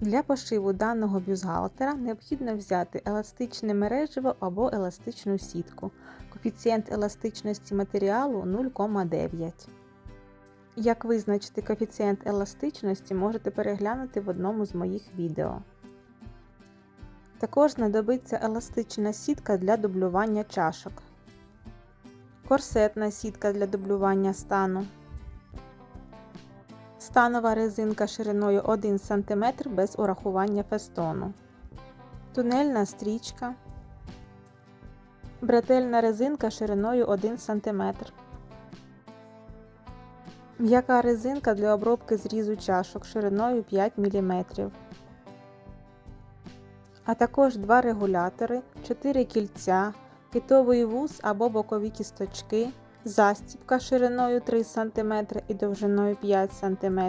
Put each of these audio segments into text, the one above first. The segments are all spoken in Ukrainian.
Для пошиву даного бюстгальтера необхідно взяти еластичне мережево або еластичну сітку. Коефіцієнт еластичності матеріалу 0,9. Як визначити коефіцієнт еластичності, можете переглянути в одному з моїх відео. Також знадобиться еластична сітка для дублювання чашок, корсетна сітка для дублювання стану, станова резинка шириною 1 см без урахування фестону, тунельна стрічка, бретельна резинка шириною 1 см. М'яка резинка для обробки зрізу чашок шириною 5 мм, а також два регулятори, 4 кільця, китовий вуз або бокові кісточки, застібка шириною 3 см і довжиною 5 см,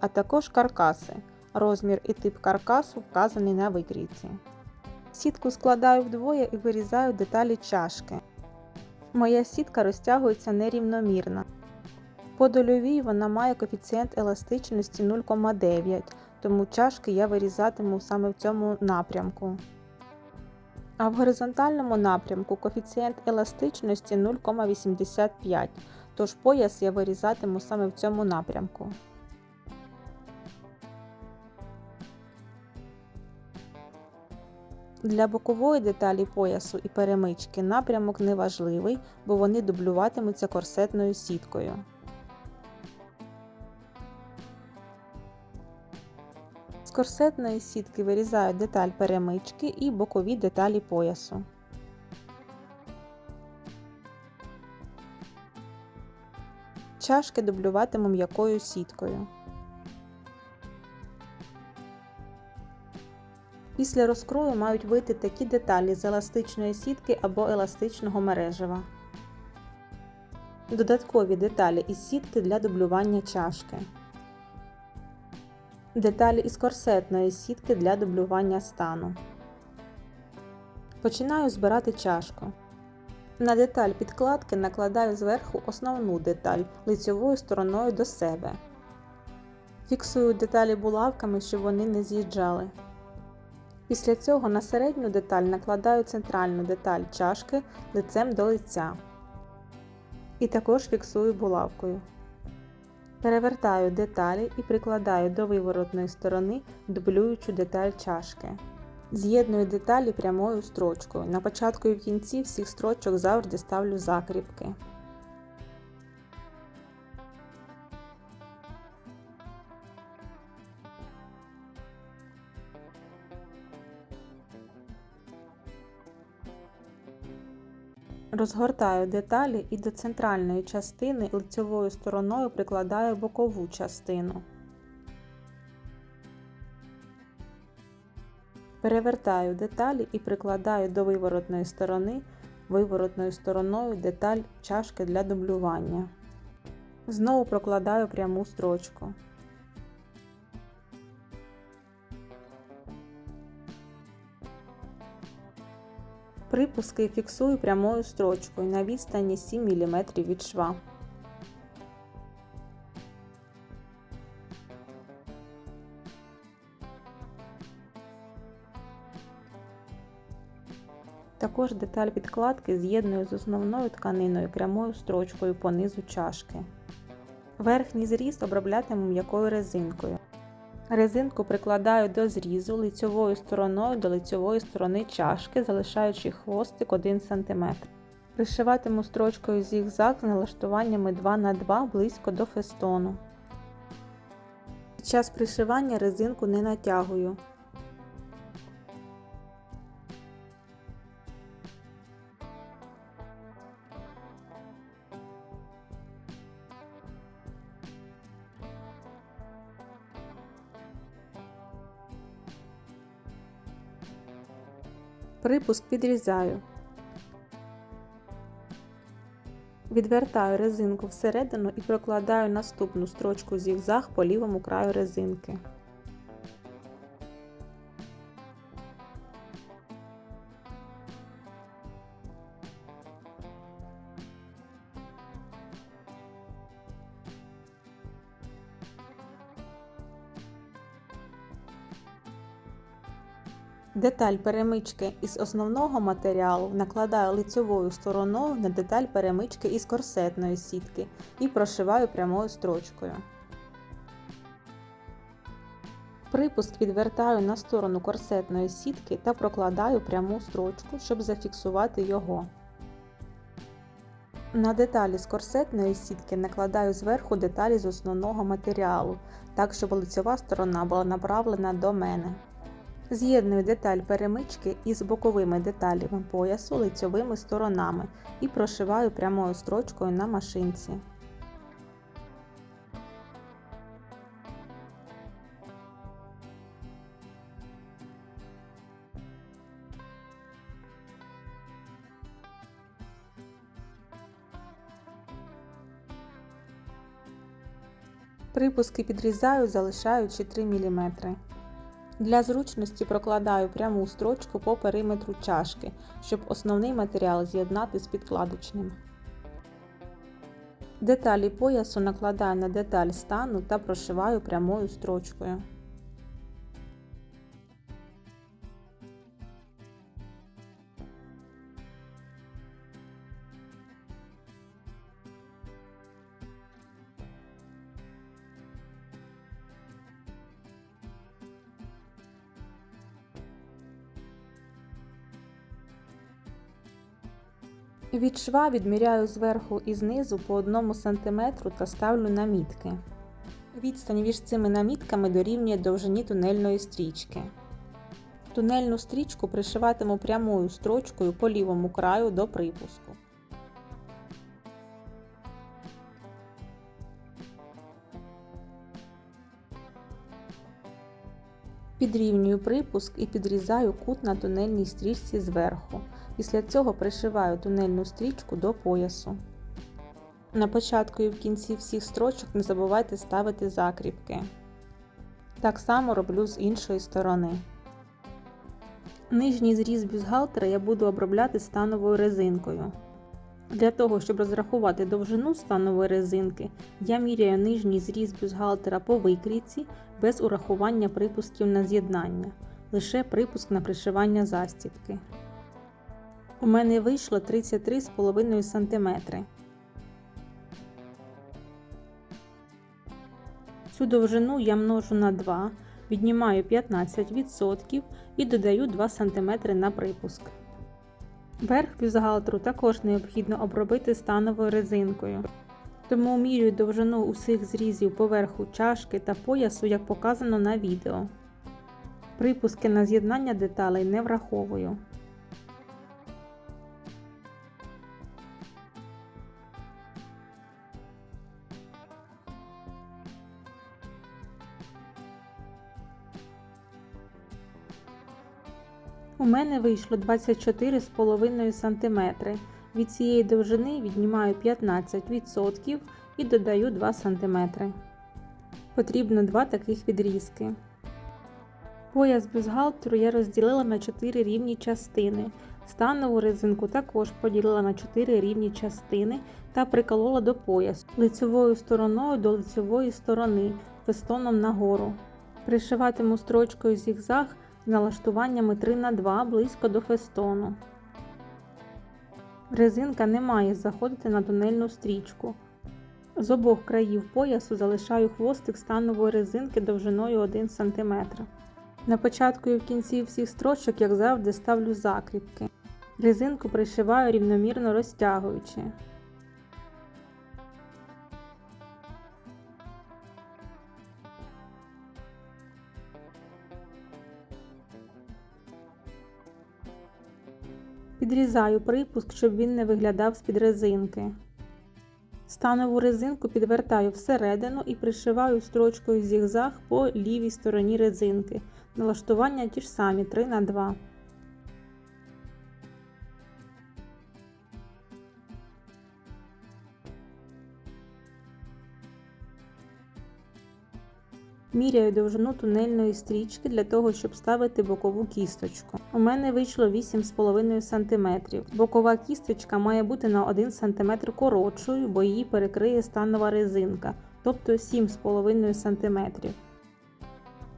а також каркаси. Розмір і тип каркасу вказаний на викрійці. Сітку складаю вдвоє і вирізаю деталі чашки. Моя сітка розтягується нерівномірно. По дольовій вона має коефіцієнт еластичності 0,9, тому чашки я вирізатиму саме в цьому напрямку. А в горизонтальному напрямку коефіцієнт еластичності 0,85, тож пояс я вирізатиму саме в цьому напрямку. Для бокової деталі поясу і перемички напрямок не важливий, бо вони дублюватимуться корсетною сіткою. З корсетної сітки вирізаю деталь перемички і бокові деталі поясу. Чашки дублюватиму м'якою сіткою. Після розкрою мають вийти такі деталі з еластичної сітки або еластичного мережева. Додаткові деталі із сітки для дублювання чашки. Деталі із корсетної сітки для дублювання стану. Починаю збирати чашку. На деталь підкладки накладаю зверху основну деталь лицьовою стороною до себе. Фіксую деталі булавками, щоб вони не з'їжджали. Після цього на середню деталь накладаю центральну деталь чашки лицем до лиця. І також фіксую булавкою. Перевертаю деталі і прикладаю до виворотної сторони дублюючу деталь чашки. З'єдную деталі прямою строчкою. На початку і в кінці всіх строчок завжди ставлю закріпки. Розгортаю деталі і до центральної частини лицьовою стороною прикладаю бокову частину. Перевертаю деталі і прикладаю до виворотної сторони виворотною стороною деталь чашки для дублювання. Знову прокладаю пряму строчку. Припуски фіксую прямою строчкою на відстані 7 мм від шва. Також деталь підкладки з'єдную з основною тканиною прямою строчкою по низу чашки. Верхній зріз оброблятиму м'якою резинкою. Резинку прикладаю до зрізу лицьовою стороною до лицьової сторони чашки, залишаючи хвостик 1 см. Пришиватиму строчкою зігзаг з налаштуваннями 2х2 близько до фестону. Під час пришивання резинку не натягую. Припуск підрізаю. Відвертаю резинку всередину і прокладаю наступну строчку зігзаг по лівому краю резинки. Деталь перемички із основного матеріалу накладаю лицьовою стороною на деталь перемички із корсетної сітки і прошиваю прямою строчкою. Припуск відвертаю на сторону корсетної сітки та прокладаю пряму строчку, щоб зафіксувати його. На деталі з корсетної сітки накладаю зверху деталі з основного матеріалу, так щоб лицьова сторона була направлена до мене. З'єдную деталь перемички із боковими деталями поясу лицьовими сторонами і прошиваю прямою строчкою на машинці. Припуски підрізаю, залишаючи 3 мм. Для зручності прокладаю пряму строчку по периметру чашки, щоб основний матеріал з'єднати з підкладочним. Деталі поясу накладаю на деталь стану та прошиваю прямою строчкою. Від шва відміряю зверху і знизу по 1 см та ставлю намітки. Відстань між цими намітками дорівнює довжині тунельної стрічки. Тунельну стрічку пришиватиму прямою строчкою по лівому краю до припуску. Підрівнюю припуск і підрізаю кут на тунельній стрічці зверху. Після цього пришиваю тунельну стрічку до поясу. На початку і в кінці всіх строчок не забувайте ставити закріпки. Так само роблю з іншої сторони. Нижній зріз бюстгальтера я буду обробляти становою резинкою. Для того, щоб розрахувати довжину станової резинки, я міряю нижній зріз бюстгальтера по викрійці без урахування припусків на з'єднання, лише припуск на пришивання застібки. У мене вийшло 33,5 см. Цю довжину я множу на 2, віднімаю 15% і додаю 2 см на припуск. Верх бюстгальтеру також необхідно обробити становою резинкою. Тому мірюю довжину усіх зрізів поверху чашки та поясу, як показано на відео. Припуски на з'єднання деталей не враховую. У мене вийшло 24,5 см. Від цієї довжини віднімаю 15% і додаю 2 см. Потрібно 2 таких відрізки. Пояс бюстгальтеру я розділила на 4 рівні частини. Станову резинку також поділила на 4 рівні частини та приколола до поясу лицевою стороною до лицевої сторони фестоном нагору. Пришиватиму строчкою зігзаг налаштуваннями 3х2 близько до фестону. Резинка не має заходити на тунельну стрічку. З обох країв поясу залишаю хвостик станової резинки довжиною 1 см. На початку і в кінці всіх строчок, як завжди, ставлю закріпки. Резинку пришиваю рівномірно розтягуючи. Підрізаю припуск, щоб він не виглядав з-під резинки. Станову резинку підвертаю всередину і пришиваю строчкою зігзаг по лівій стороні резинки. Налаштування ті ж самі 3 Міряю довжину тунельної стрічки для того, щоб ставити бокову кісточку. У мене вийшло 8,5 см. Бокова кісточка має бути на 1 см коротшою, бо її перекриє станова резинка, тобто 7,5 см.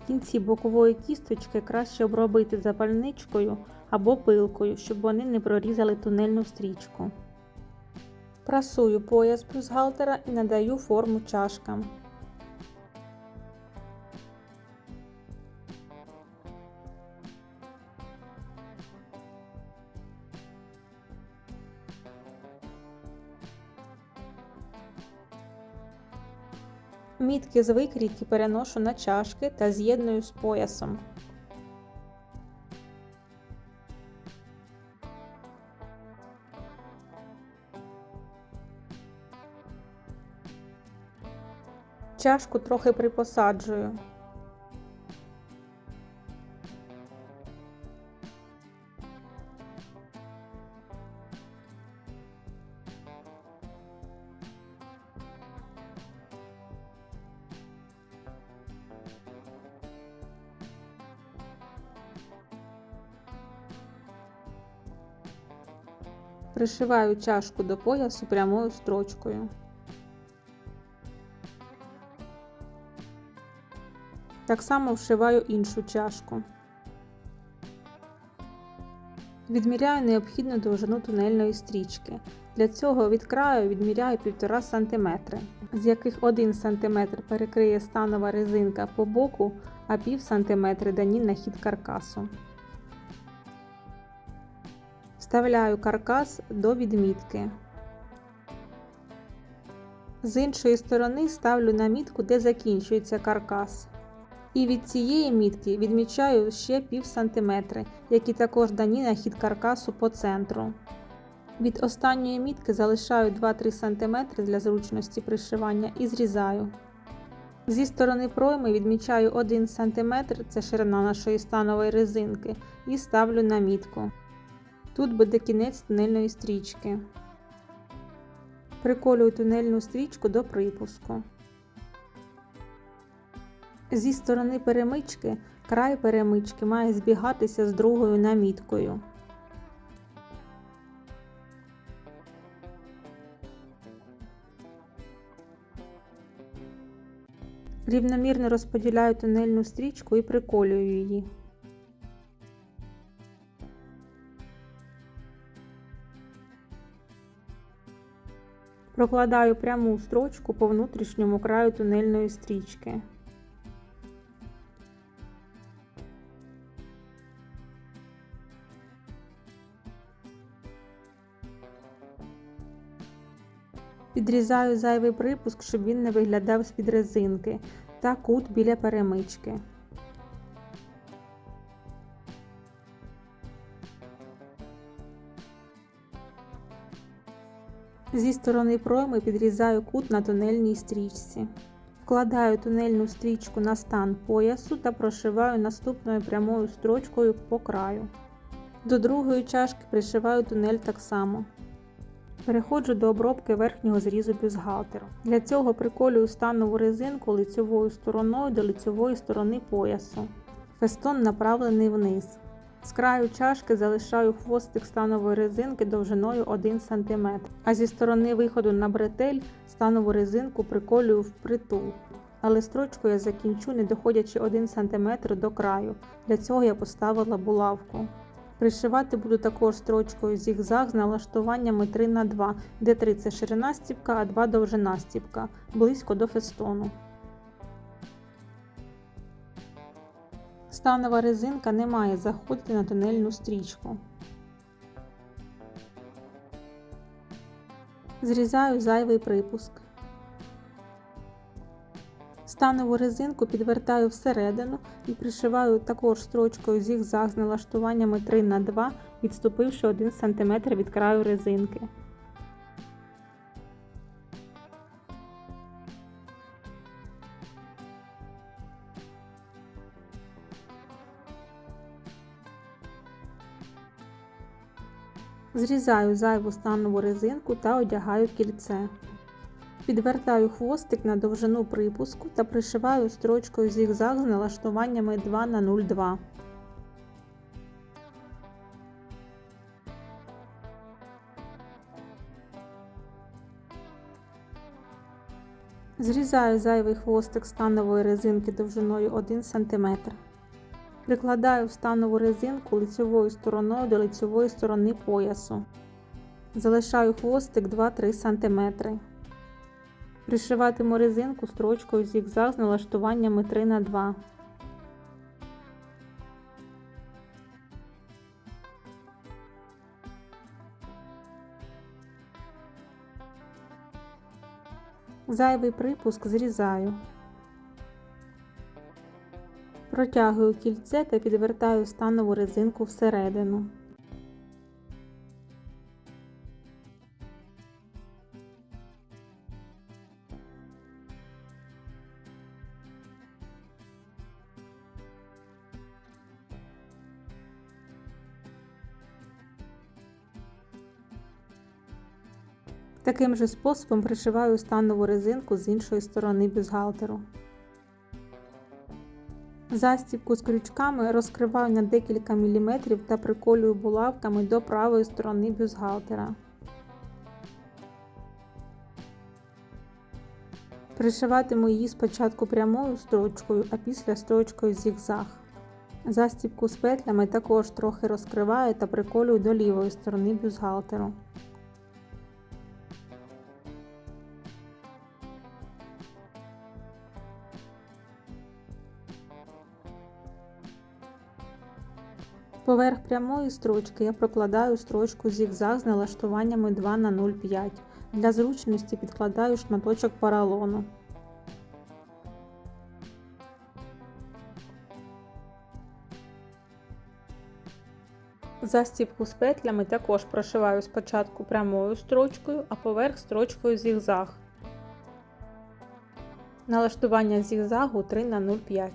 кінці бокової кісточки краще обробити запальничкою або пилкою, щоб вони не прорізали тунельну стрічку. Прасую пояс бюстгальтера і надаю форму чашкам. Мітки з викрійки переношу на чашки та з'єдную з поясом. Чашку трохи припосаджую. Пришиваю чашку до поясу прямою строчкою. Так само вшиваю іншу чашку. Відміряю необхідну довжину тунельної стрічки. Для цього від краю відміряю 1,5 см, з яких 1 см перекриє станова резинка по боку, а пів см дані на хід каркасу. Вставляю каркас до відмітки. З іншої сторони ставлю на мітку, де закінчується каркас. І від цієї мітки відмічаю ще пів сантиметри, які також дані на хід каркасу по центру. Від останньої мітки залишаю 2-3 см для зручності пришивання і зрізаю. Зі сторони пройми відмічаю 1 см це ширина нашої станової резинки, і ставлю на мітку. Тут буде кінець тунельної стрічки. Приколюю тунельну стрічку до припуску. Зі сторони перемички край перемички має збігатися з другою наміткою. Рівномірно розподіляю тунельну стрічку і приколюю її. Прокладаю пряму строчку по внутрішньому краю тунельної стрічки. Підрізаю зайвий припуск, щоб він не виглядав з-під резинки та кут біля перемички. Зі сторони пройми підрізаю кут на тунельній стрічці. Вкладаю тунельну стрічку на стан поясу та прошиваю наступною прямою строчкою по краю. До другої чашки пришиваю тунель так само. Переходжу до обробки верхнього зрізу бюстгальтеру. Для цього приколюю станову резинку лицьовою стороною до лицьової сторони поясу. Фестон направлений вниз. З краю чашки залишаю хвостик станової резинки довжиною 1 см, а зі сторони виходу на бретель станову резинку приколюю впритул. Але строчку я закінчу, не доходячи 1 см до краю. Для цього я поставила булавку. Пришивати буду також строчкою зігзаг з налаштуваннями 3х2, де 3 це ширина стіпка, а 2 довжина стіпка, близько до фестону. Станова резинка не має заходити на тунельну стрічку. Зрізаю зайвий припуск. Станову резинку підвертаю всередину і пришиваю також строчкою зігзаг з налаштуваннями 3х2, відступивши 1 см від краю резинки. Зрізаю зайву станову резинку та одягаю кільце. Підвертаю хвостик на довжину припуску та пришиваю строчкою зігзаг з налаштуваннями 2 на 0,2. Зрізаю зайвий хвостик станової резинки довжиною 1 см. Прикладаю в станову резинку лицьовою стороною до лицьової сторони поясу. Залишаю хвостик 2-3 см. Пришиватиму резинку строчкою зігзаг з налаштуваннями 3 на 2 Зайвий припуск зрізаю. Протягую кільце та підвертаю станову резинку всередину. Таким же способом пришиваю станову резинку з іншої сторони бюстгальтеру. Застібку з крючками розкриваю на декілька міліметрів та приколюю булавками до правої сторони бюстгальтера. Пришиватиму її спочатку прямою строчкою, а після строчкою зігзаг. Застібку з петлями також трохи розкриваю та приколюю до лівої сторони бюстгальтеру. Поверх прямої строчки я прокладаю строчку зігзаг з налаштуваннями 2 на 0,5. Для зручності підкладаю шматочок поролону. Застібку з петлями також прошиваю спочатку прямою строчкою, а поверх строчкою зігзаг. Налаштування зігзагу 3 на 0,5.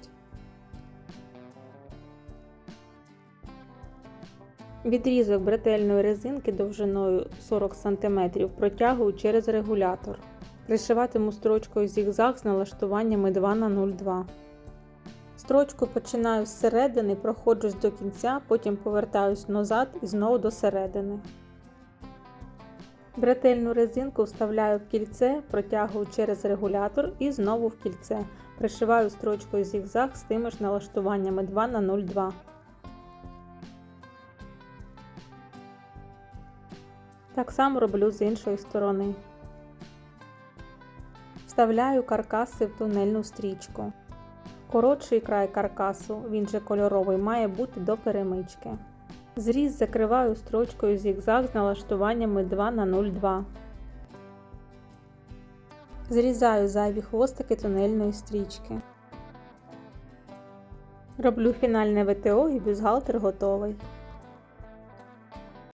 Відрізок бретельної резинки довжиною 40 см протягую через регулятор. Пришиватиму строчкою зігзаг з налаштуваннями 2 на 02 Строчку починаю з середини, проходжусь до кінця, потім повертаюсь назад і знову до середини. Бретельну резинку вставляю в кільце, протягую через регулятор і знову в кільце. Пришиваю строчкою зігзаг з тими ж налаштуваннями 2 на 02 Так само роблю з іншої сторони. Вставляю каркаси в тунельну стрічку. Коротший край каркасу, він же кольоровий, має бути до перемички. Зріз закриваю строчкою зігзаг з налаштуваннями 2 на 0,2. Зрізаю зайві хвостики тунельної стрічки. Роблю фінальне ВТО і бюстгальтер готовий.